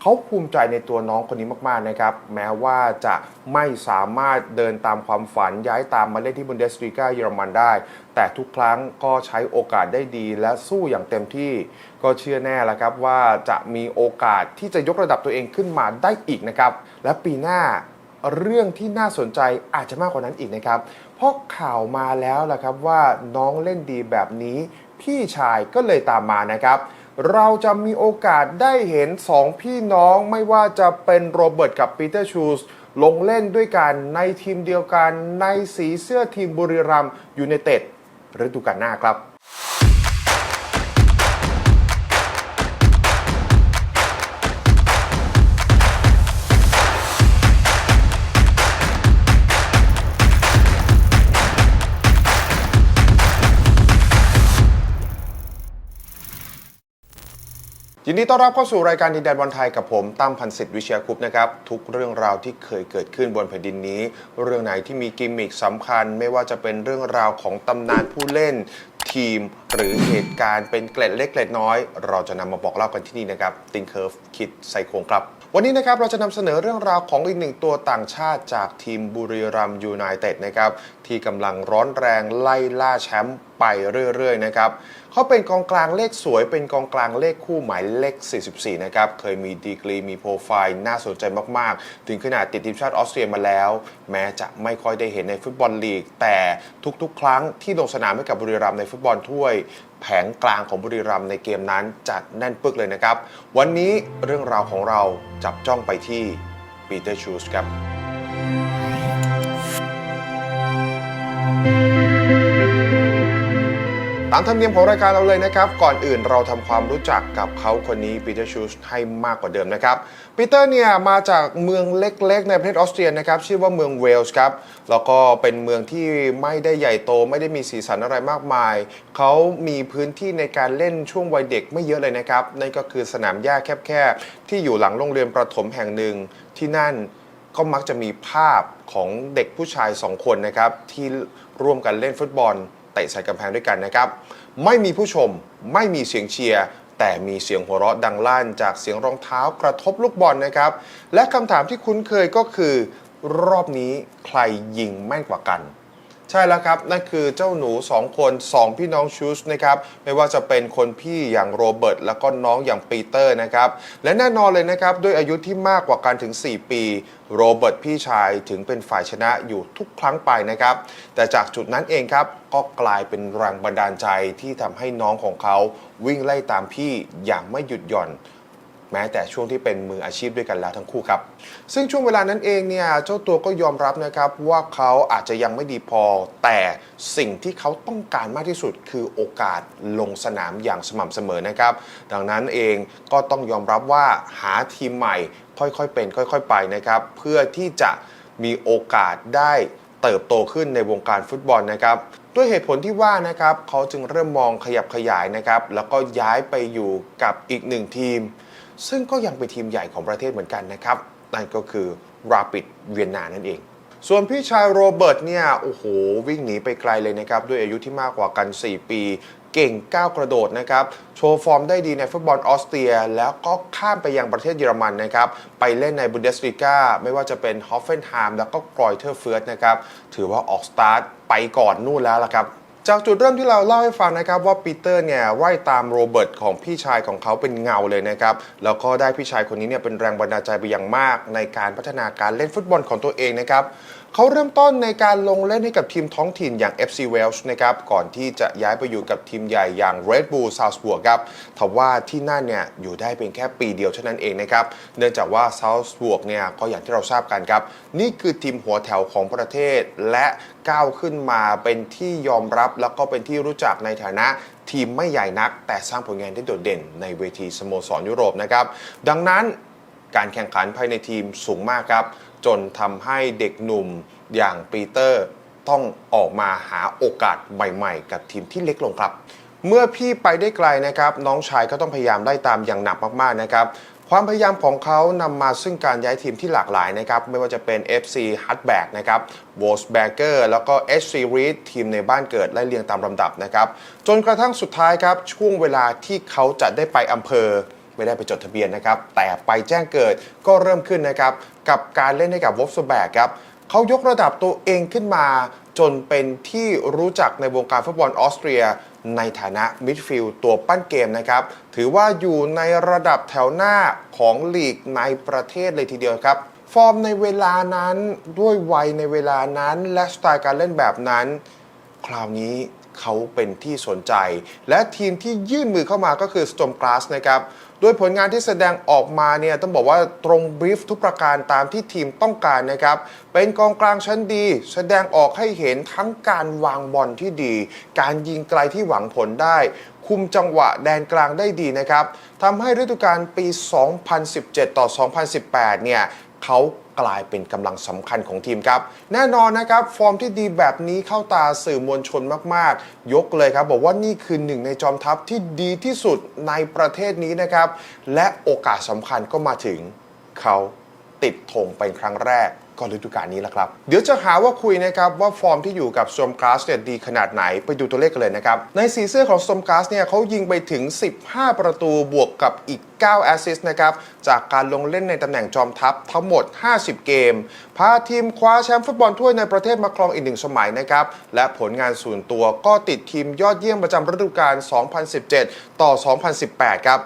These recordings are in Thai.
เขาภูมิใจในตัวน้องคนนี้มากๆนะครับ แม้ว่าจะไม่สามารถเดินตามความฝันย้ายตามมาเล่นที่บุนเดสลีกาเยอรมันได้ แต่ทุกครั้งก็ใช้โอกาสได้ดี และสู้อย่างเต็มที่ ก็เชื่อแน่แล้วครับว่าจะมีโอกาสที่จะยกระดับตัวเองขึ้นมาได้อีกนะครับ และปีหน้าเรื่องที่น่าสนใจอาจจะมากกว่านั้นอีกนะครับ เพราะข่าวมาแล้วล่ะครับว่าน้องเล่นดีแบบนี้ พี่ชายก็เลยตามมานะครับ เราจะมีโอกาสได้เห็น2พี่น้องไม่ว่าจะเป็นโรเบิร์ตกับปีเตอร์ชูสลงเล่นด้วยกันในทีมเดียวกันในสีเสื้อทีมบุรีรัมยูไนเต็ดฤดูกาลหน้าครับ ยินดีต้อนรับเข้าสู่รายการดินแดนบอลไทยกับผมตั้มพันศิษฐ์วิเชียคุปต์นะครับ ทุกเรื่องราวที่เคยเกิดขึ้นบนแผ่นดินนี้ เรื่องไหนที่มีกิมมิคสำคัญ ไม่ว่าจะเป็นเรื่องราวของตำนานผู้เล่น ทีม หรือเหตุการณ์เป็นเกล็ดเล็กเกล็ดน้อย เราจะนำมาบอกเล่ากันที่นี่นะครับติงเคิร์ฟคิดไซโคงครับ วันนี้นะครับเราจะนำเสนอเรื่องราวของอีกหนึ่งตัวต่างชาติจากทีมบุรีรัมยูไนเต็ดนะครับที่กำลังร้อนแรงไล่ล่าแชมป์ไปเรื่อยๆนะครับเขาเป็นกองกลางเลขสวย เป็นกองกลางเลขคู่หมายเลข 44 นะครับ เคยมีดีกรีมีโปรไฟล์น่าสนใจมาก ๆ ถึงขนาดติดทีมชาติออสเตรียมาแล้ว แม้จะไม่ค่อยได้เห็นในฟุตบอลลีก แต่ทุกๆ ครั้งที่ลงสนามให้กับบุรีรัมย์ในฟุตบอลถ้วยแผงกลางของบุรีรัมย์ในเกมนั้นจัดแน่นปึกเลยนะครับ วันนี้เรื่องราวของเราจับจ้องไปที่ปีเตอร์ชูสครับ ตามธรรมเนียมของรายการเราเลยนะครับ ก่อนอื่นเราทำความรู้จักกับเขาคนนี้ปีเตอร์ชูสให้มากกว่าเดิมนะครับปีเตอร์เนี่ยมาจากเมืองเล็กๆ ในประเทศออสเตรียนะครับชื่อว่าเมืองเวลส์ครับแล้วก็เป็นเมืองที่ไม่ได้ใหญ่โต ไม่ได้มีสีสันอะไรมากมาย เขามีพื้นที่ในการเล่นช่วงวัยเด็กไม่เยอะเลยนะครับนั่นก็คือสนามหญ้าแคบๆที่อยู่หลังโรงเรียนประถมแห่งหนึ่งที่นั่นก็มักจะมีภาพของเด็กผู้ชายสองคนนะครับที่ร่วมกันเล่นฟุตบอล ตะใส่กำแพงด้วยกันนะครับ ไม่มีผู้ชมไม่มีเสียงเชียร์แต่มีเสียงหัวเราะดังลั่นจากเสียงรองเท้ากระทบลูกบอลนะครับ และคำถามที่คุ้นเคยก็คือ รอบนี้ใครยิงแม่นกว่ากัน ใช่แล้วครับ นั่นคือเจ้าหนู 2 คน 2 พี่น้องชูสนะครับ ไม่ว่าจะเป็นคนพี่อย่างโรเบิร์ตแล้วก็น้องอย่างปีเตอร์นะครับ และแน่นอนเลยนะครับ ด้วยอายุที่มากกว่ากันถึง 4 ปีโรเบิร์ตพี่ชายถึงเป็นฝ่ายชนะอยู่ทุกครั้งไปนะครับ แต่จากจุดนั้นเองครับ ก็กลายเป็นแรงบันดาลใจที่ทำให้น้องของเขาวิ่งไล่ตามพี่อย่างไม่หยุดหย่อน แม้แต่ช่วงที่เป็นมืออาชีพด้วยกันแล้วทั้งคู่ครับ ซึ่งช่วงเวลานั้นเองเนี่ยเจ้าตัวก็ยอมรับนะครับว่าเขาอาจจะยังไม่ดีพอ แต่สิ่งที่เขาต้องการมากที่สุดคือโอกาสลงสนามอย่างสม่ำเสมอนะครับ ดังนั้นเองก็ต้องยอมรับว่าหาทีมใหม่ค่อยๆเป็น ค่อย ๆ ไปนะครับ เพื่อที่จะมีโอกาสได้เติบโตขึ้นในวงการฟุตบอลนะครับด้วยเหตุผลที่ว่านะครับเขาจึงเริ่มมองขยับขยายนะครับ แล้วก็ย้ายไปอยู่กับอีกหนึ่งทีม ซึ่งก็ยังเป็นทีมใหญ่ของประเทศเหมือนกันนะครับ นั่นก็คือ Rapid เวียนนานั่นเอง ส่วนพี่ชายโรเบิร์ตเนี่ย โอ้โห วิ่งหนีไปไกลเลยนะครับ ด้วยอายุที่มากกว่ากัน 4 ปี เก่งก้าวกระโดดนะครับ โชว์ฟอร์มได้ดีในฟุตบอลออสเตรีย แล้วก็ข้ามไปยังประเทศเยอรมันนะครับ ไปเล่นในบุนเดสลีกาไม่ว่าจะเป็นฮอฟเฟนไฮม์แล้วก็กรอยเทอร์เฟิร์สนะครับ ถือว่าออกสตาร์ทไปก่อนนู่นแล้วละครับ จากจุดเริ่มที่เราเล่าให้ฟังนะครับว่าปีเตอร์เนี่ยว่ายตามโรเบิร์ตของพี่ชายของเขาเป็นเงาเลยนะครับแล้วก็ได้พี่ชายคนนี้เนี่ยเป็นแรงบันดาลใจไปอย่างมากในการพัฒนาการเล่นฟุตบอลของตัวเองนะครับเขาเริ่มต้นในการลงเล่นให้กับทีมท้องถิ่นอย่าง FC Wales นะครับ ก่อนที่จะย้ายไปอยู่กับทีมใหญ่อย่าง Red Bull Salzburg ครับทว่าที่นั่นเนี่ยอยู่ได้เพียงแค่ปีเดียวเท่านั้นเองนะครับ เนื่องจากว่า Salzburg เนี่ยก็อย่างที่เราทราบกันครับ นี่คือทีมหัวแถวของประเทศ และก้าวขึ้นมาเป็นที่ยอมรับแล้วก็เป็นที่รู้จักในฐานะทีมไม่ใหญ่นัก แต่สร้างผลงานได้โดดเด่นในเวทีสโมสรยุโรปนะครับ ดังนั้นการแข่งขันภายในทีมสูงมากครับ จนทำให้เด็กหนุ่มอย่างปีเตอร์ต้องออกมาหาโอกาสใหม่ๆ กับทีมที่เล็กลงครับ เมื่อพี่ไปได้ไกลนะครับ น้องชายก็ต้องพยายามไล่ตามอย่างหนักมากๆนะครับความพยายามของเขานำมาซึ่งการย้ายทีมที่หลากหลายนะครับ ไม่ว่าจะเป็น FC h u t b a c k นะครับ w o l s b e r g e r แล้วก็ SC Reed ทีมในบ้านเกิดไล่เรียงตามลำดับนะครับ จนกระทั่งสุดท้ายครับ ช่วงเวลาที่เขาจะได้ไปอำเภอ ไม่ได้ไปจดทะเบียนนะครับ แต่ไปแจ้งเกิดก็เริ่มขึ้นนะครับ กับการเล่นให้กับวอฟสแบกครับเขายกระดับตัวเองขึ้นมา จนเป็นที่รู้จักในวงการฟุตบอลออสเตรีย ในฐานะมิดฟิลด์ตัวปั้นเกมนะครับ ถือว่าอยู่ในระดับแถวหน้าของลีกในประเทศเลยทีเดียวครับฟอร์มในเวลานั้นด้วยวัยในเวลานั้น และสไตล์การเล่นแบบนั้น คราวนี้เขาเป็นที่สนใจ และทีมที่ยื่นมือเข้ามาก็คือ Storm Glass นะครับ โดยผลงานที่แสดงออกมาเนี่ยต้องบอกว่าตรงบรีฟทุกประการตามที่ทีมต้องการนะครับ เป็นกองกลางชั้นดี แสดงออกให้เห็นทั้งการวางบอลที่ดี การยิงไกลที่หวังผลได้ คุมจังหวะแดนกลางได้ดีนะครับทำให้ฤดูกาลปี 2017 ต่อ 2018 เนี่ยเขา กลายเป็นกำลังสำคัญของทีมครับ แน่นอนนะครับ ฟอร์มที่ดีแบบนี้เข้าตาสื่อมวลชนมากๆ ยกเลยครับ บอกว่านี่คือหนึ่งในจอมทัพที่ดีที่สุดในประเทศนี้นะครับ และโอกาสสำคัญก็มาถึงเขาติดธงเป็นครั้งแรก ก็ฤดูกาลนี้แหละครับ เดี๋ยวจะหาว่าคุยนะครับว่าฟอร์มที่อยู่กับ s t o r m g l a s s เนี่ยดีขนาดไหนไปดูตัวเลขกันเลยนะครับ ในสีเสื้อของ s t o r m g l a s s เนี่ยเขายิงไปถึง 15 ประตูบวกกับอีก 9 แอสซิสต์นะครับ จากการลงเล่นในตำแหน่งจอมทัพทั้งหมด 50 เกม พาทีมคว้าแชมป์ฟุตบอลถ้วยในประเทศมาครองอีกหนึ่งสมัยนะครับ และผลงานส่วนตัวก็ติดทีมยอดเยี่ยมประจำฤดูกาล 2017 ต่อ 2018 ครับ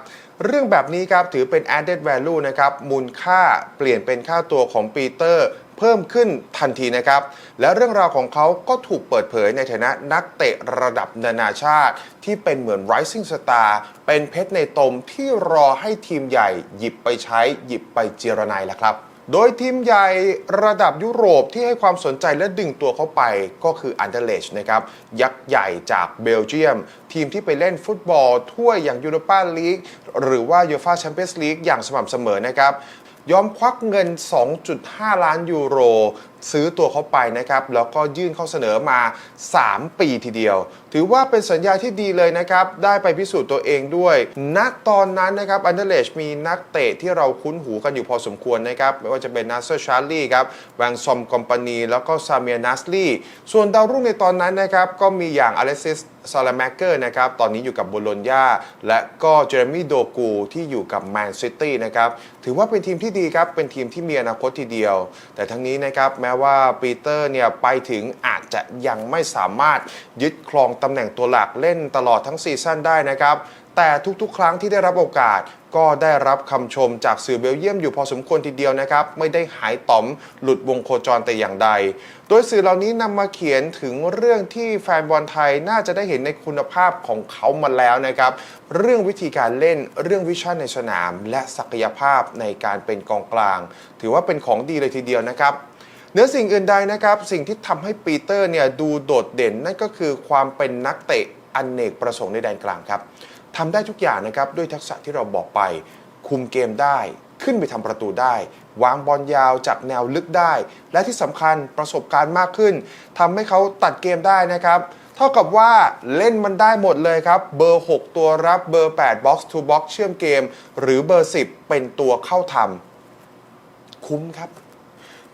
เรื่องแบบนี้ครับถือเป็น added value นะครับ มูลค่าเปลี่ยนเป็นค่าตัวของปีเตอร์ พิ่มขึ้นทันทีนะครับ และเรื่องราวของเขาก็ถูกเปิดเผยในฐานะนักเตะระดับนานาชาติ ที่เป็นเหมือน rising star เป็นเพชรในตมที่รอให้ทีมใหญ่หยิบไปใช้หยิบไปเจรนายแล้วครับโดยทีมใหญ่ระดับยุโรปที่ให้ความสนใจและดึงตัวเข้าไปก็คืออันเดเลชนะครับ ยักษ์ใหญ่จากเบลเยียม ทีมที่ไปเล่นฟุตบอลถ้วยอย่างยูโรปาลีกหรือว่ายูฟาแชมเปี้ยนส์ลีกอย่างสม่ำเสมอนะครับ ยอมควักเงิน 2.5 ล้านยูโร ซื้อตัวเขาไปนะครับ แล้วก็ยื่นข้อเสนอมา 3 ปีทีเดียว ถือว่าเป็นสัญญาที่ดีเลยนะครับ ได้ไปพิสูจน์ตัวเองด้วยณตอนนั้นนะครับอันเดเลชมีนักเตะที่เราคุ้นหูกันอยู่พอสมควรนะครับ ไม่ว่าจะเป็นนัสเซอร์ชาร์ลีครับแวงซอมคอมพานีแล้วก็ซาเมียนัสลีส่วนดาวรุ่งในตอนนั้นนะครับ ก็มีอย่างอเล็กซิสซาลาแมกเกอร์นะครับ ตอนนี้อยู่กับโบโลญญาและก็เจอร์มี่โดกูที่อยู่กับแมนซิตี้นะครับ ถือว่าเป็นทีมที่ดีครับ เป็นทีมที่มีอนาคตทีเดียว แต่ทั้งนี้นะครับแม้ว่าปีเตอร์เนี่ยไปถึงอาจจะยังไม่สามารถยึดครองตำแหน่งตัวหลักเล่นตลอดทั้งซีซั่นได้นะครับ แต่ทุกๆ ครั้งที่ได้รับโอกาสก็ได้รับคำชมจากสื่อเบลเยียมอยู่พอสมควรทีเดียวนะครับ ไม่ได้หายต๋อมหลุดวงโคจรแต่อย่างใด โดยสื่อเหล่านี้นำมาเขียนถึงเรื่องที่แฟนบอลไทยน่าจะได้เห็นในคุณภาพของเขามาแล้วนะครับ เรื่องวิธีการเล่นเรื่องวิชั่นในสนาม และศักยภาพในการเป็นกองกลาง ถือว่าเป็นของดีเลยทีเดียวนะครับ เหนือสิ่งอื่นใดนะครับ สิ่งที่ทำให้ปีเตอร์เนี่ยดูโดดเด่นนั่นก็คือความเป็นนักเตะอเนกประสงค์ในแดนกลางครับทำได้ทุกอย่างนะครับด้วยทักษะที่เราบอกไป คุมเกมได้ ขึ้นไปทำประตูได้ วางบอลยาวจากแนวลึกได้ และที่สำคัญประสบการณ์มากขึ้นทำให้เขาตัดเกมได้นะครับเท่ากับว่าเล่นมันได้หมดเลยครับ เบอร์ 6 ตัวรับเบอร์ 8 box to box เชื่อมเกม หรือเบอร์ 10 เป็นตัวเข้าทำคุ้มครับ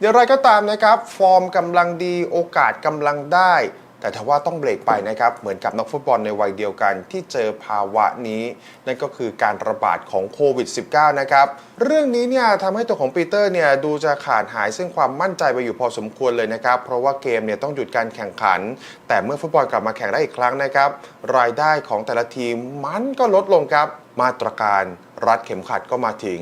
อย่างไรก็ตามนะครับ ฟอร์มกำลังดีโอกาสกำลังได้ แต่ถ้าว่าต้องเบรกไปนะครับ เหมือนกับนักฟุตบอลในวัยเดียวกันที่เจอภาวะนี้ นั่นก็คือการระบาดของโควิด -19 นะครับ เรื่องนี้เนี่ยทำให้ตัวของปีเตอร์เนี่ยดูจะขาดหายซึ่งความมั่นใจไปอยู่พอสมควรเลยนะครับ เพราะว่าเกมเนี่ยต้องหยุดการแข่งขัน แต่เมื่อฟุตบอลกลับมาแข่งได้อีกครั้งนะครับ รายได้ของแต่ละทีมมันก็ลดลงครับ มาตรการรัดเข็มขัดก็มาถึง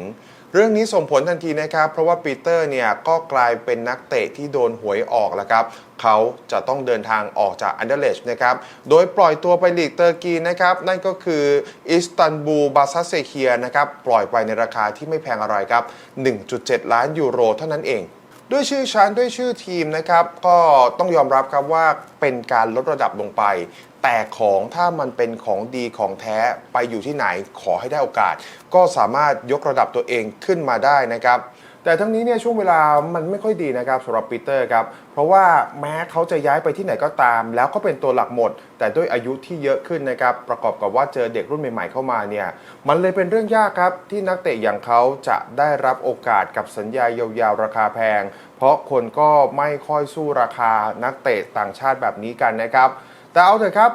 เรื่องนี้ส่งผลทันทีนะครับ เพราะว่าปีเตอร์เนี่ยก็กลายเป็นนักเตะที่โดนหวยออกแล้วครับเขาจะต้องเดินทางออกจากอันเดอร์เลชนะครับ โดยปล่อยตัวไปลีกเตอร์กีนะครับ นั่นก็คืออิสตันบูลบาซัสเซเคียนะครับ ปล่อยไปในราคาที่ไม่แพงอะไรครับ 1.7 ล้านยูโรเท่านั้นเองด้วยชื่อชั้นด้วยชื่อทีมนะครับ ก็ต้องยอมรับครับว่าเป็นการลดระดับลงไป แต่ของถ้ามันเป็นของดีของแท้ไปอยู่ที่ไหนขอให้ได้โอกาส ก็สามารถยกระดับตัวเองขึ้นมาได้นะครับ แต่ทั้งนี้เนี่ยช่วงเวลามันไม่ค่อยดีนะครับสำหรับปีเตอร์ครับเพราะว่าแม้เขาจะย้ายไปที่ไหนก็ตาม แล้วก็เป็นตัวหลักหมด แต่ด้วยอายุที่เยอะขึ้นนะครับประกอบกับว่าเจอเด็กรุ่นใหม่ ๆเข้ามาเนี่ยมันเลยเป็นเรื่องยากครับที่นักเตะอย่างเขาจะได้รับโอกาสกับสัญญายาวๆ ราคาแพง เพราะคนก็ไม่ค่อยสู้ราคานักเตะต่างชาติแบบนี้กันนะครับ แต่เอาเถอะครับ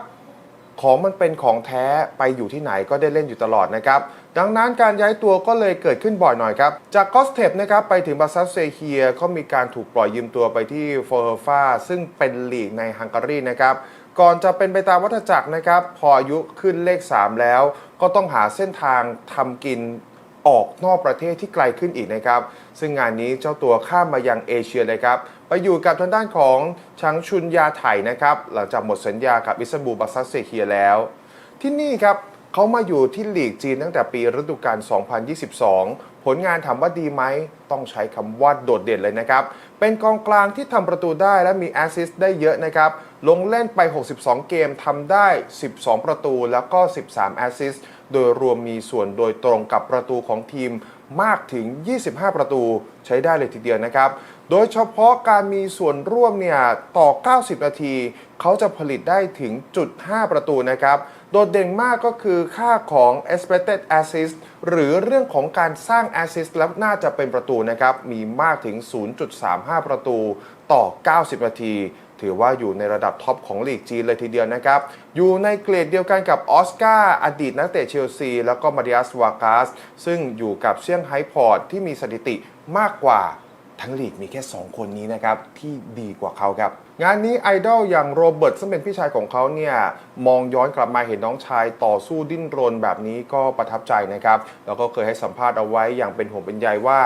ของมันเป็นของแท้ไปอยู่ที่ไหนก็ได้เล่นอยู่ตลอดนะครับ ดังนั้นการย้ายตัวก็เลยเกิดขึ้นบ่อยหน่อยครับ จากกอสเทปนะครับไปถึงบาซัสเซเฮียก็มีการถูกปล่อยยืมตัวไปที่โฟเฮฟาซึ่งเป็นลีกในฮังการีนะครับก่อนจะเป็นไปตามวัฏจักรนะครับ พออายุขึ้นเลข 3 แล้ว ก็ต้องหาเส้นทางทำกินออกนอกประเทศที่ไกลขึ้นอีกนะครับ ซึ่งงานนี้เจ้าตัวข้ามมายังเอเชียเลยครับ ไปอยู่กับทางด้านของชังชุนยาไถนะครับ หลังจากหมดสัญญากับอิสตันบูลบาซัสเซเฮียแล้ว ที่นี่ครับเขามาอยู่ที่ลีกจีนตั้งแต่ปีฤดูกาล 2022 ผลงานถามว่าดีไหม ต้องใช้คำว่าโดดเด่นเลยนะครับ เป็นกองกลางที่ทำประตูได้และมีแอสซิสต์ได้เยอะนะครับ ลงเล่นไป 62 เกมทำได้ 12 ประตูแล้วก็ 13 แอสซิสต์โดยรวมมีส่วนโดยตรงกับประตูของทีมมากถึง 25 ประตูใช้ได้เลยทีเดียวนะครับ โดยเฉพาะการมีส่วนร่วมเนี่ยต่อ 90 นาที เขาจะผลิตได้ถึงจุด 5 ประตูนะครับ โดดเด่นมากก็คือค่าของ expected assist หรือเรื่องของการสร้าง assist แล้วน่าจะเป็นประตูนะครับ มีมากถึง 0.35 ประตูต่อ 90 นาที ถือว่าอยู่ในระดับท็อปของลีกจีนเลยทีเดียวนะครับ อยู่ในเกรดเดียวกันกับออสการ์อดีตนักเตะเชลซี แล้วก็มาริอัสวากาสซึ่งอยู่กับเซี่ยงไฮ้พอร์ตที่มีสถิติมากกว่า ทั้งลีกมีแค่ 2 คนนี้นะครับ ที่ดีกว่าเขาครับ งานนี้ไอดอลอย่างโรเบิร์ตซึ่งเป็นพี่ชายของเขาเนี่ยมองย้อนกลับมาเห็นน้องชายต่อสู้ดิ้นรนแบบนี้ก็ประทับใจนะครับ แล้วก็เคยให้สัมภาษณ์เอาไว้อย่างเป็นห่วงเป็นใยว่า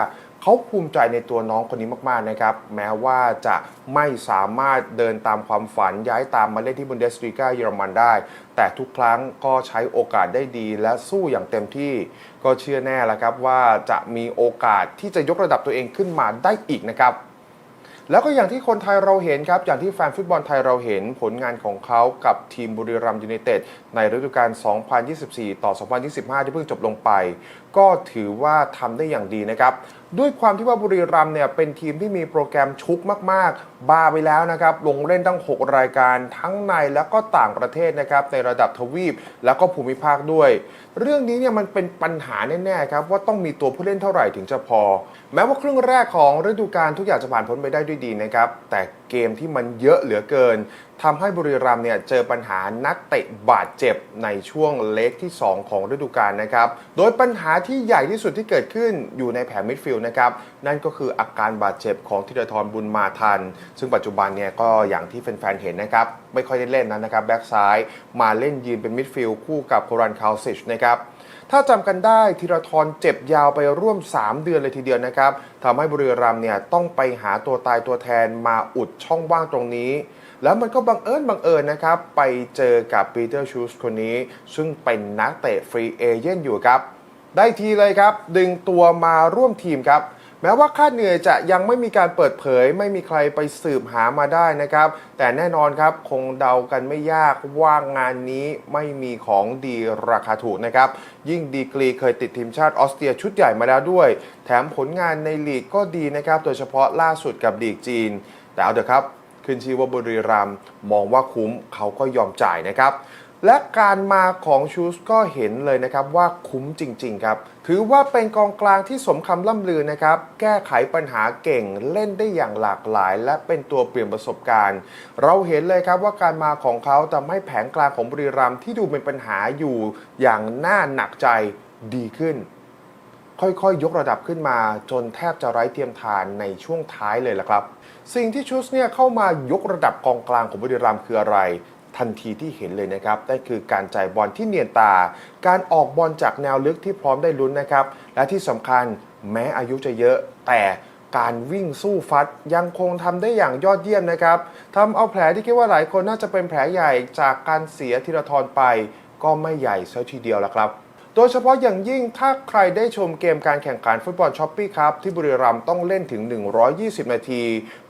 เขาภูมิใจในตัวน้องคนนี้มากๆนะครับ แม้ว่าจะไม่สามารถเดินตามความฝันย้ายตามมาเล่นที่บุนเดสลีกาเยอรมันได้ แต่ทุกครั้งก็ใช้โอกาสได้ดี และสู้อย่างเต็มที่ ก็เชื่อแน่แล้วครับว่าจะมีโอกาสที่จะยกระดับตัวเองขึ้นมาได้อีกนะครับแล้วก็อย่างที่คนไทยเราเห็นครับ อย่างที่แฟนฟุตบอลไทยเราเห็นผลงานของเขากับทีมบุรีรัมย์ยูไนเต็ดในฤดูกาล 2024 ต่อ 2025 ที่เพิ่งจบลงไป ก็ถือว่าทำได้อย่างดีนะครับ ด้วยความที่ว่าบุรีรัมย์เนี่ยเป็นทีมที่มีโปรแกรมชุกมาก ๆ บาไปแล้วนะครับ ลงเล่นตั้ง 6 รายการทั้งในและก็ต่างประเทศนะครับ ในระดับทวีปแล้วก็ภูมิภาคด้วย เรื่องนี้เนี่ยมันเป็นปัญหาแน่ ๆ ครับ ว่าต้องมีตัวผู้เล่นเท่าไหร่ถึงจะพอ แม้ว่าครึ่งแรกของฤดูกาลทุกอย่างจะผ่านพ้นไปได้ด้วยดีนะครับแต่เกมที่มันเยอะเหลือเกินทำให้บุรีรัมย์เนี่ยเจอปัญหานักเตะบาดเจ็บในช่วงเล็กที่ 2 ของฤดูกาลนะครับ โดยปัญหาที่ใหญ่ที่สุดที่เกิดขึ้นอยู่ในแผงมิดฟิลด์นะครับ นั่นก็คืออาการบาดเจ็บของธีรทรบุญมาทัน ซึ่งปัจจุบันเนี่ยก็อย่างที่แฟนๆเห็นนะครับ ไม่ค่อยได้เล่นนั้นนะครับแบ็กซ้ายมาเล่นยืนเป็นมิดฟิลด์คู่กับโครันคาลซิชนะครับ ถ้าจำกันได้ธีรทรเจ็บยาวไปร่วม 3 เดือนเลยทีเดียวนะครับทำให้บุรีรัมย์เนี่ยต้องไปหาตัวตายตัวแทนมาอุดช่องว่างตรงนี้ แล้วมันก็บังเอิญบังเอิญนะครับ ไปเจอกับปีเตอร์ชูสคนนี้ ซึ่งเป็นนักเตะฟรีเอเย่นอยู่ครับ ได้ทีเลยครับ ดึงตัวมาร่วมทีมครับ แม้ว่าค่าเหนื่อยจะยังไม่มีการเปิดเผย ไม่มีใครไปสืบหามาได้นะครับ แต่แน่นอนครับคงเดากันไม่ยากว่างานนี้ไม่มีของดีราคาถูกนะครับ ยิ่งดีกรีเคยติดทีมชาติออสเตรียชุดใหญ่มาแล้วด้วย แถมผลงานในลีกก็ดีนะครับ โดยเฉพาะล่าสุดกับลีกจีน แต่เอาเถอะครับขึ้นชื่อว่าบุรีรัมย์มองว่าคุ้มเขาก็ยอมจ่ายนะครับ และการมาของชูสก็เห็นเลยนะครับว่าคุ้มจริง ๆ ครับ ถือว่าเป็นกองกลางที่สมคำล่ำลือนะครับ แก้ไขปัญหาเก่งเล่นได้อย่างหลากหลาย และเป็นตัวเปลี่ยนประสบการณ์ เราเห็นเลยครับว่าการมาของเขาทำให้แผงกลางของบุรีรัมย์ที่ดูเป็นปัญหาอยู่อย่างน่าหนักใจดีขึ้น ค่อยๆ ยกระดับขึ้นมาจนแทบจะไร้เทียมทานในช่วงท้ายเลยล่ะครับ สิ่งที่ชุสเนี่ยเข้ามายกระดับกองกลางของบุรีรัมย์คืออะไร ทันทีที่เห็นเลยนะครับนั่นคือการจ่ายบอลที่เนียนตา การออกบอลจากแนวลึกที่พร้อมได้ลุ้นนะครับ และที่สำคัญแม้อายุจะเยอะแต่การวิ่งสู้ฟัดยังคงทำได้อย่างยอดเยี่ยมนะครับทำเอาแผลที่คิดว่าหลายคนน่าจะเป็นแผลใหญ่จากการเสียธีรทรไป ก็ไม่ใหญ่ซะทีเดียวละครับ โดยเฉพาะอย่างยิ่งถ้าใครได้ชมเกมการแข่งขันฟุตบอลช้อปปี้ครับที่บุรีรัมย์ต้องเล่นถึง 120 นาที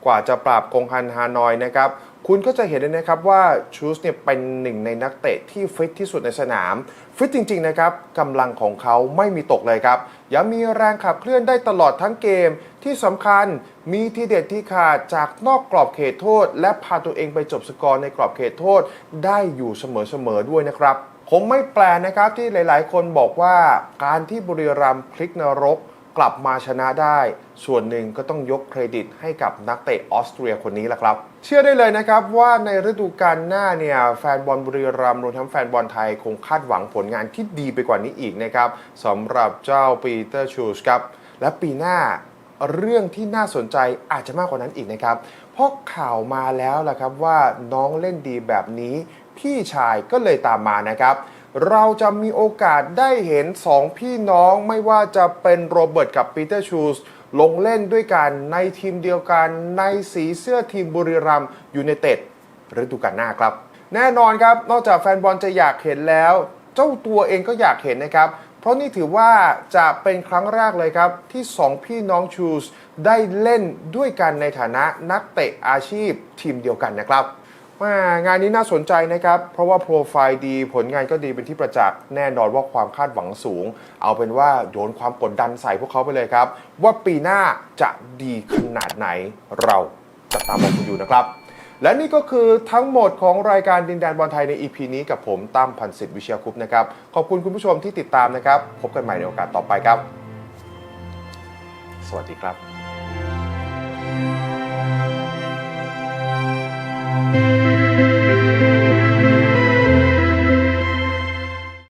กว่าจะปราบกงฮันฮานอยนะครับคุณก็จะเห็นเลยนะครับว่าชูสเนี่ยเป็นหนึ่งในนักเตะที่ฟิตที่สุดในสนาม ฟิตจริง ๆ นะครับกำลังของเขาไม่มีตกเลยครับ ยังมีแรงขับเคลื่อนได้ตลอดทั้งเกมที่สำคัญมีทีเด็ดที่ขาดจากนอกกรอบเขตโทษ และพาตัวเองไปจบสกอร์ในกรอบเขตโทษได้อยู่เสมอๆด้วยนะครับ คงไม่แปลนะครับที่หลาย ๆ คนบอกว่าการที่บุรีรัมย์พลิกนรกกลับมาชนะได้ ส่วนหนึ่งก็ต้องยกเครดิตให้กับนักเตะออสเตรียคนนี้แหละครับ เชื่อได้เลยนะครับว่าในฤดูกาลหน้าเนี่ยแฟนบอลบุรีรัมย์รวมทั้งแฟนบอลไทยคงคาดหวังผลงานที่ดีไปกว่านี้อีกนะครับสำหรับเจ้าปีเตอร์ชูสครับและปีหน้าเรื่องที่น่าสนใจอาจจะมากกว่านั้นอีกนะครับ เพราะข่าวมาแล้วล่ะครับว่าน้องเล่นดีแบบนี้ พี่ชายก็เลยตามมานะครับ เราจะมีโอกาสได้เห็น 2 พี่น้องไม่ว่าจะเป็นโรเบิร์ตกับปีเตอร์ชูสลงเล่นด้วยกันในทีมเดียวกันในสีเสื้อทีมบุรีรัมย์ยูไนเต็ดฤดูกาลหน้าครับ แน่นอนครับ นอกจากแฟนบอลจะอยากเห็นแล้ว เจ้าตัวเองก็อยากเห็นนะครับ เพราะนี่ถือว่าจะเป็นครั้งแรกเลยครับ ที่ 2 พี่น้องชูสได้เล่นด้วยกันในฐานะนักเตะอาชีพทีมเดียวกันนะครับ แม่งานนี้น่าสนใจนะครับ เพราะว่าโปรไฟล์ดีผลงานก็ดีเป็นที่ประจักษ์แน่นอนว่าความคาดหวังสูง เอาเป็นว่าโยนความกดดันใส่พวกเขาไปเลยครับ ว่าปีหน้าจะดีขนาดไหนเราจะตามมองคุณอยู่นะครับ และนี่ก็คือทั้งหมดของรายการดินแดนบอลไทยใน EP นี้กับผมตั้มพันศิษย์วิเชียคุปต์นะครับ ขอบคุณคุณผู้ชมที่ติดตามนะครับ พบกันใหม่ในโอกาสต่อไปครับ สวัสดีครับ Thank you.